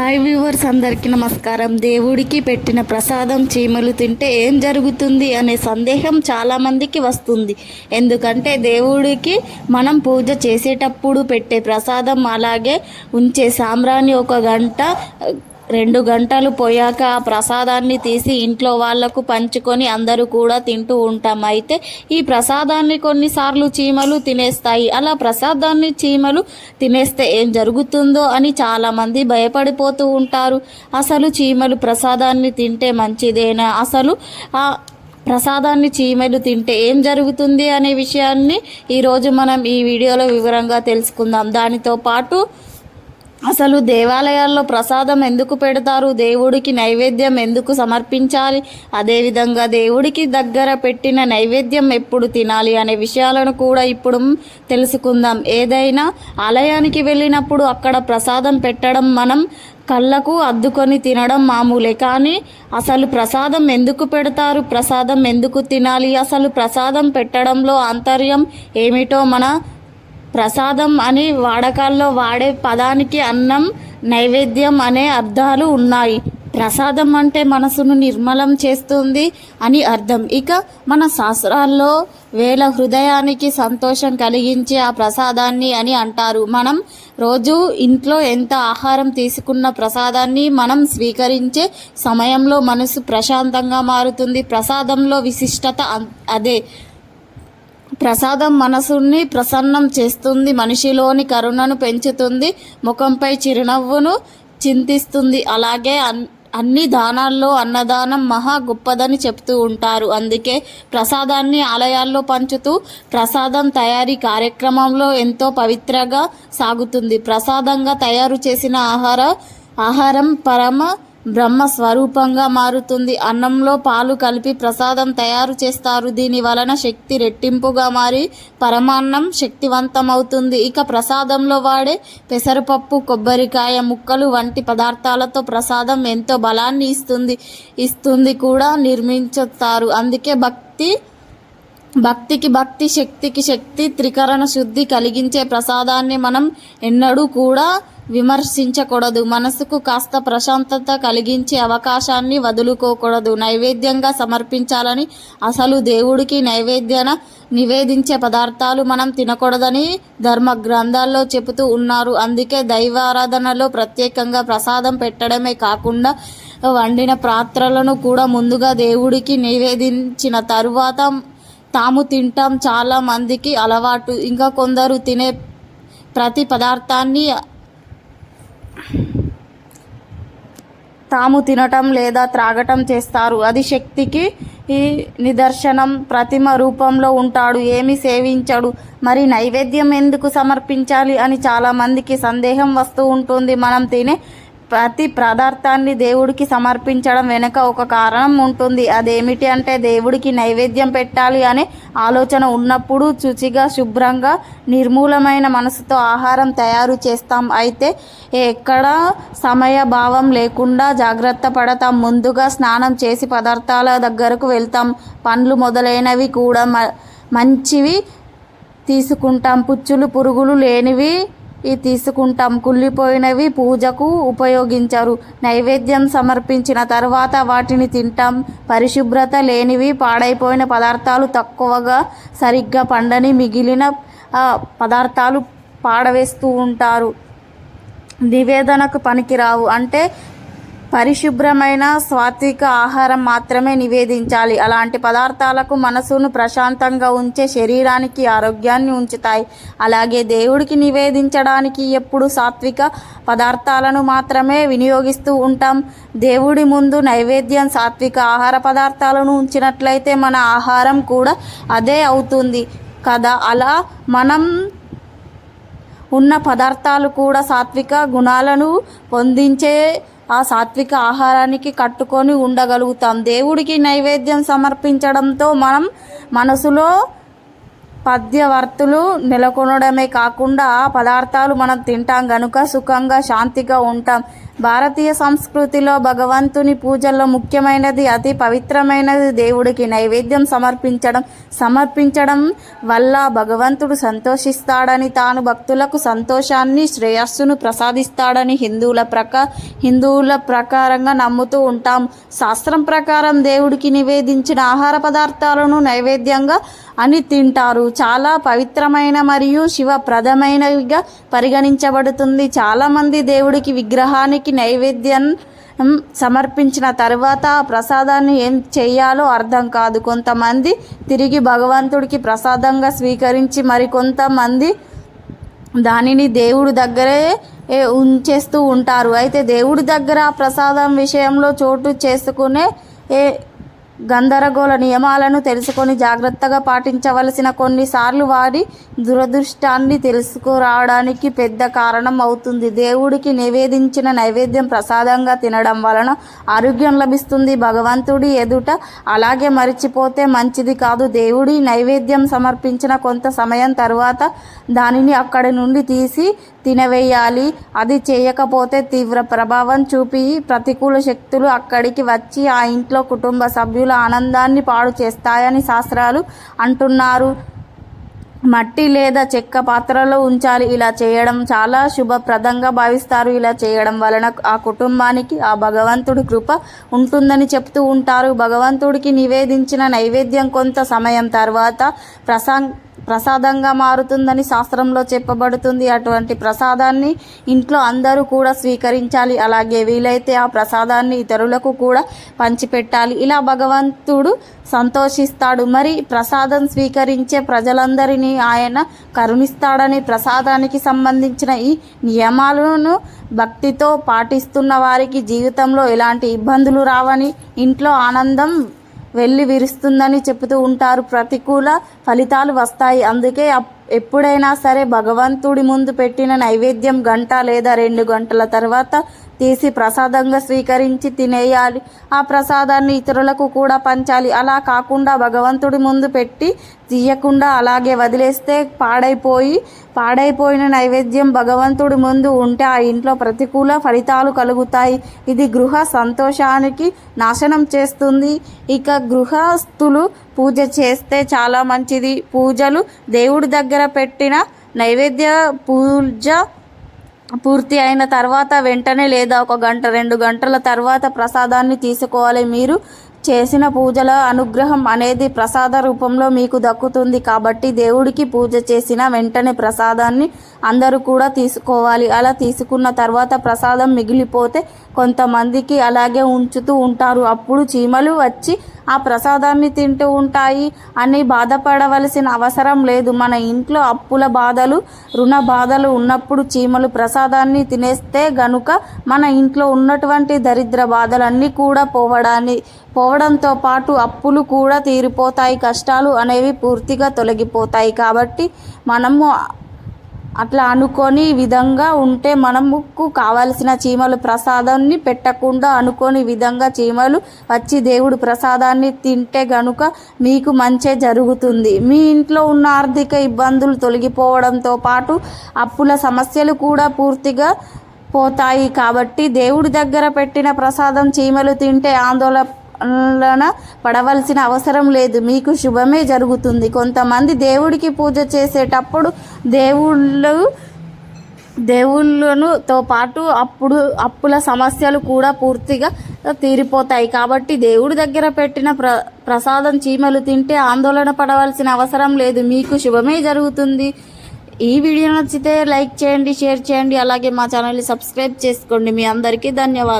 Hi viewers అందరికీ నమస్కారం. దేవుడికి పెట్టిన ప్రసాదం చీమలు తింటే ఏం జరుగుతుంది అనే సందేహం చాలామందికి వస్తుంది. ఎందుకంటే దేవుడికి మనం పూజ చేసేటప్పుడు పెట్టే ప్రసాదం అలాగే ఉంచే సాంబ్రాణి ఒక గంట రెండు గంటలు పోయాక ఆ ప్రసాదాన్ని తీసి ఇంట్లో వాళ్ళకు పంచుకొని అందరూ కూడా తింటూ ఉంటాం. అయితే ఈ ప్రసాదాన్ని కొన్నిసార్లు చీమలు తినేస్తాయి. అలా ప్రసాదాన్ని చీమలు తినేస్తే ఏం జరుగుతుందో అని చాలామంది భయపడిపోతూ ఉంటారు. అసలు చీమలు ప్రసాదాన్ని తింటే మంచిదేనా? అసలు ఆ ప్రసాదాన్ని చీమలు తింటే ఏం జరుగుతుంది అనే విషయాన్ని ఈరోజు మనం ఈ వీడియోలో వివరంగా తెలుసుకుందాం. దానితో పాటు అసలు దేవాలయాల్లో ప్రసాదం ఎందుకు పెడతారు? దేవుడికి నైవేద్యం ఎందుకు సమర్పించాలి? అదేవిధంగా దేవుడికి దగ్గర పెట్టిన నైవేద్యం ఎప్పుడు తినాలి అనే విషయాలను కూడా ఇప్పుడు తెలుసుకుందాం. ఏదైనా ఆలయానికి వెళ్ళినప్పుడు అక్కడ ప్రసాదం పెట్టడం మనం కళ్ళకు అద్దుకొని తినడం మామూలే. కానీ అసలు ప్రసాదం ఎందుకు పెడతారు? ప్రసాదం ఎందుకు తినాలి? అసలు ప్రసాదం పెట్టడంలో ఆంతర్యం ఏమిటో మన ప్రసాదం అని వాడకాల్లో వాడే పదానికి అన్నం నైవేద్యం అనే అర్థాలు ఉన్నాయి. ప్రసాదం అంటే మనసును నిర్మలం చేస్తుంది అని అర్థం. ఇక మన శాస్త్రాల్లో వేల హృదయానికి సంతోషం కలిగించే ఆ ప్రసాదాన్ని అని అంటారు. మనం రోజు ఇంట్లో ఎంత ఆహారం తీసుకున్న ప్రసాదాన్ని మనం స్వీకరించే సమయంలో మనసు ప్రశాంతంగా మారుతుంది. ప్రసాదంలో విశిష్టత అదే. ప్రసాదం మనసుని ప్రసన్నం చేస్తుంది మనిషిలోని కరుణను పెంచుతుంది ముఖంపై చిరునవ్వును చింతిస్తుంది. అలాగే అన్ని దానాల్లో అన్నదానం మహా గొప్పదని చెప్తూ ఉంటారు. అందుకే ప్రసాదాన్ని ఆలయాల్లో పంచుతూ ప్రసాదం తయారీ కార్యక్రమంలో ఎంతో పవిత్రగా సాగుతుంది. ప్రసాదంగా తయారు చేసిన ఆహార ఆహారం పరమ బ్రహ్మ స్వరూపంగా మారుతుంది. అన్నంలో పాలు కలిపి ప్రసాదం తయారు చేస్తారు. దీని వలన శక్తి రెట్టింపుగా మారి పరమాన్నం శక్తివంతమవుతుంది. ఇక ప్రసాదంలో వాడే పెసరపప్పు కొబ్బరికాయ ముక్కలు వంటి పదార్థాలతో ప్రసాదం ఎంతో బలాన్ని ఇస్తుంది ఇస్తుంది కూడా నిర్మించుతారు. అందుకే భక్తి భక్తికి భక్తి శక్తికి శక్తి త్రికరణ శుద్ధి కలిగించే ప్రసాదాన్ని మనం ఎన్నడూ కూడా విమర్శించకూడదు. మనసుకు కాస్త ప్రశాంతత కలిగించే అవకాశాన్ని వదులుకోకూడదు. నైవేద్యంగా సమర్పించాలని అసలు దేవుడికి నైవేద్యన నివేదించే పదార్థాలు మనం తినకూడదని ధర్మ గ్రంథాల్లో చెబుతూ ఉన్నారు. అందుకే దైవారాధనలో ప్రత్యేకంగా ప్రసాదం పెట్టడమే కాకుండా వండిన పాత్రలను కూడా ముందుగా దేవుడికి నివేదించిన తరువాత తాము తింటాం చాలా మందికి అలవాటు. ఇంకా కొందరు తినే ప్రతి పదార్థాన్ని తాము తినటం లేదా త్రాగటం చేస్తారు. అది శక్తికి ఈ నిదర్శనం ప్రతిమ రూపంలో ఉంటాడు ఏమి సేవించడు. మరి నైవేద్యం ఎందుకు సమర్పించాలి అని చాలామందికి సందేహం వస్తూ ఉంటుంది. మనం తినే ప్రతి పదార్థాన్ని దేవుడికి సమర్పించడం వెనుక ఒక కారణం ఉంటుంది. అదేమిటి అంటే దేవుడికి నైవేద్యం పెట్టాలి అనే ఆలోచన ఉన్నప్పుడు శుచిగా శుభ్రంగా నిర్మూలమైన మనసుతో ఆహారం తయారు చేస్తాం. అయితే ఎక్కడ సమయ భావం లేకుండా జాగ్రత్త పడతాం. ముందుగా స్నానం చేసి పదార్థాల దగ్గరకు వెళ్తాం. పండ్లు మొదలైనవి కూడా మంచివి తీసుకుంటాం. పుచ్చులు పురుగులు లేనివి ఈ తీసుకుంటాం. కుళ్ళిపోయినవి పూజకు ఉపయోగించరు. నైవేద్యం సమర్పించిన తర్వాత వాటిని తింటాం. పరిశుభ్రత లేనివి పాడైపోయిన పదార్థాలు తక్కువగా సరిగ్గా పండని మిగిలిన పదార్థాలు పాడవేస్తూ ఉంటారు. నివేదనకు పనికిరావు. అంటే పరిశుభ్రమైన సాత్విక ఆహారం మాత్రమే నివేదించాలి. అలాంటి పదార్థాలకు మనసును ప్రశాంతంగా ఉంచే శరీరానికి ఆరోగ్యాన్ని ఉంచుతాయి. అలాగే దేవుడికి నివేదించడానికి ఎప్పుడు సాత్విక పదార్థాలను మాత్రమే వినియోగిస్తూ ఉంటాం. దేవుడి ముందు నైవేద్యం సాత్విక ఆహార పదార్థాలను ఉంచినట్లయితే మన ఆహారం కూడా అదే అవుతుంది. కదా? అలా మనం ఉన్న పదార్థాలు కూడా సాత్విక గుణాలను పొందించే ఆ సాత్విక ఆహారానికి కట్టుకొని ఉండగలుగుతాం. దేవుడికి నైవేద్యం సమర్పించడంతో మనం మనసులో పద్యవర్తులు నెలకొనడమే కాకుండా ఆ పదార్థాలు మనం తింటాం గనుక సుఖంగా శాంతిగా ఉంటాం. భారతీయ సంస్కృతిలో భగవంతుని పూజల్లో ముఖ్యమైనది అతి పవిత్రమైనది దేవుడికి నైవేద్యం సమర్పించడం. సమర్పించడం వల్ల భగవంతుడు సంతోషిస్తాడని తాను భక్తులకు సంతోషాన్ని శ్రేయస్సును ప్రసాదిస్తాడని హిందువుల ప్రకా హిందువుల ప్రకారంగా నమ్ముతూ ఉంటాం. శాస్త్రం ప్రకారం దేవుడికి నివేదించిన ఆహార పదార్థాలను నైవేద్యంగా అని తింటారు. చాలా పవిత్రమైన మరియు శివప్రదమైనవిగా పరిగణించబడుతుంది. చాలామంది దేవుడికి విగ్రహానికి నైవేద్యం సమర్పించిన తర్వాత ఆ ప్రసాదాన్ని ఏం చేయాలో అర్థం కాదు. కొంతమంది తిరిగి భగవంతుడికి ప్రసాదంగా స్వీకరించి మరికొంతమంది దానిని దేవుడి దగ్గరే ఉంచేస్తూ ఉంటారు. అయితే దేవుడి దగ్గర ఆ ప్రసాదం విషయంలో చోటు చేసుకునే ఏ గందరగోళ నియమాలను తెలుసుకొని జాగ్రత్తగా పాటించవలసిన కొన్నిసార్లు వారి దురదృష్టాన్ని తెలుసుకురావడానికి పెద్ద కారణం అవుతుంది. దేవుడికి నివేదించిన నైవేద్యం ప్రసాదంగా తినడం వలన ఆరోగ్యం లభిస్తుంది. భగవంతుడి ఎదుట అలాగే మరిచిపోతే మంచిది కాదు. దేవుడి నైవేద్యం సమర్పించిన కొంత సమయం తర్వాత దానిని అక్కడి నుండి తీసి తినవేయాలి. అది చేయకపోతే తీవ్ర ప్రభావం చూపి ప్రతికూల శక్తులు అక్కడికి వచ్చి ఆ ఇంట్లో కుటుంబ సభ్యులు ఆనందాన్ని పాడు చేస్తాయని శాస్త్రాలు అంటున్నారు. మట్టి లేదా చెక్క పాత్రలో ఉంచాలి. ఇలా చేయడం చాలా శుభప్రదంగా భావిస్తారు. ఇలా చేయడం వలన ఆ కుటుంబానికి ఆ భగవంతుడి కృప ఉంటుందని చెప్తూ ఉంటారు. భగవంతుడికి నివేదించిన నైవేద్యం కొంత సమయం తర్వాత ప్రసా ప్రసాదంగా మారుతుందని శాస్త్రంలో చెప్పబడుతుంది. అటువంటి ప్రసాదాన్ని ఇంట్లో అందరూ కూడా స్వీకరించాలి. అలాగే వీలైతే ఆ ప్రసాదాన్ని ఇతరులకు కూడా పంచిపెట్టాలి. ఇలా భగవంతుడు సంతోషిస్తాడు. మరి ప్రసాదం స్వీకరించే ప్రజలందరినీ ఆయన కరుణిస్తాడని ప్రసాదానికి సంబంధించిన ఈ నియమాలను భక్తితో పాటిస్తున్న వారికి జీవితంలో ఎలాంటి ఇబ్బందులు రావని ఇంట్లో ఆనందం వెళ్ళి విరుస్తుందని చెబుతూ ఉంటారు. ప్రతికూల ఫలితాలు వస్తాయి. అందుకే అప్- ఎప్పుడైనా సరే భగవంతుడి ముందు పెట్టిన నైవేద్యం గంట లేదా రెండు గంటల తర్వాత తీసి ప్రసాదంగా స్వీకరించి తినేయాలి. ఆ ప్రసాదాన్ని ఇతరులకు కూడా పంచాలి. అలా కాకుండా భగవంతుడి ముందు పెట్టి తీయకుండా అలాగే వదిలేస్తే పాడైపోయి పాడైపోయిన నైవేద్యం భగవంతుడి ముందు ఉంటే ఆ ఇంట్లో ప్రతికూల ఫలితాలు కలుగుతాయి. ఇది గృహ సంతోషానికి నాశనం చేస్తుంది. ఇక గృహస్థులు పూజ చేస్తే చాలా మంచిది. పూజలు దేవుడి దగ్గర పెట్టిన నైవేద్య పూజ పూర్తి అయిన తర్వాత వెంటనే లేదా ఒక గంట రెండు గంటల తర్వాత ప్రసాదాన్ని తీసుకోవాలి. మీరు చేసిన పూజల అనుగ్రహం అనేది ప్రసాద రూపంలో మీకు దక్కుతుంది కాబట్టి దేవుడికి పూజ చేసిన వెంటనే ప్రసాదాన్ని అందరూ కూడా తీసుకోవాలి. అలా తీసుకున్న తర్వాత ప్రసాదం మిగిలిపోతే కొంతమందికి అలాగే ఉంచుతూ ఉంటారు. అప్పుడు చీమలు వచ్చి ఆ ప్రసాదాన్ని తింటూ ఉంటాయి అని బాధపడవలసిన అవసరం లేదు. మన ఇంట్లో అప్పుల బాధలు రుణ బాధలు ఉన్నప్పుడు చీమలు ప్రసాదాన్ని తినేస్తే గనుక మన ఇంట్లో ఉన్నటువంటి దరిద్ర బాధలన్నీ కూడా పోవడాన్ని పోవడంతో పాటు అప్పులు కూడా తీరిపోతాయి. కష్టాలు అనేవి పూర్తిగా తొలగిపోతాయి. కాబట్టి మనము అట్లా అనుకొని విధంగా ఉంటే మనముకు కావలసిన చీమలు ప్రసాదాన్ని పెట్టకుండా అనుకోని విధంగా చీమలు వచ్చి దేవుడు ప్రసాదాన్ని తింటే గనుక మీకు మంచే జరుగుతుంది. మీ ఇంట్లో ఉన్న ఆర్థిక ఇబ్బందులు తొలగిపోవడంతో పాటు అప్పుల సమస్యలు కూడా పూర్తిగా పోతాయి కాబట్టి దేవుడి దగ్గర పెట్టిన ప్రసాదం చీమలు తింటే ఆందోళన ఆందోళన పడవలసిన అవసరం లేదు. మీకు శుభమే జరుగుతుంది. కొంతమంది దేవుడికి పూజ చేసేటప్పుడు దేవుళ్ళు దేవుళ్ళను తో పాటు అప్పుడు అప్పుల సమస్యలు కూడా పూర్తిగా తీరిపోతాయి. కాబట్టి దేవుడి దగ్గర పెట్టిన ప్ర ప్రసాదం చీమలు తింటే ఆందోళన పడవలసిన అవసరం లేదు. మీకు శుభమే జరుగుతుంది. ఈ వీడియో నచ్చితే లైక్ చేయండి షేర్ చేయండి. అలాగే మా ఛానల్ని సబ్స్క్రైబ్ చేసుకోండి. మీ అందరికీ ధన్యవాదాలు.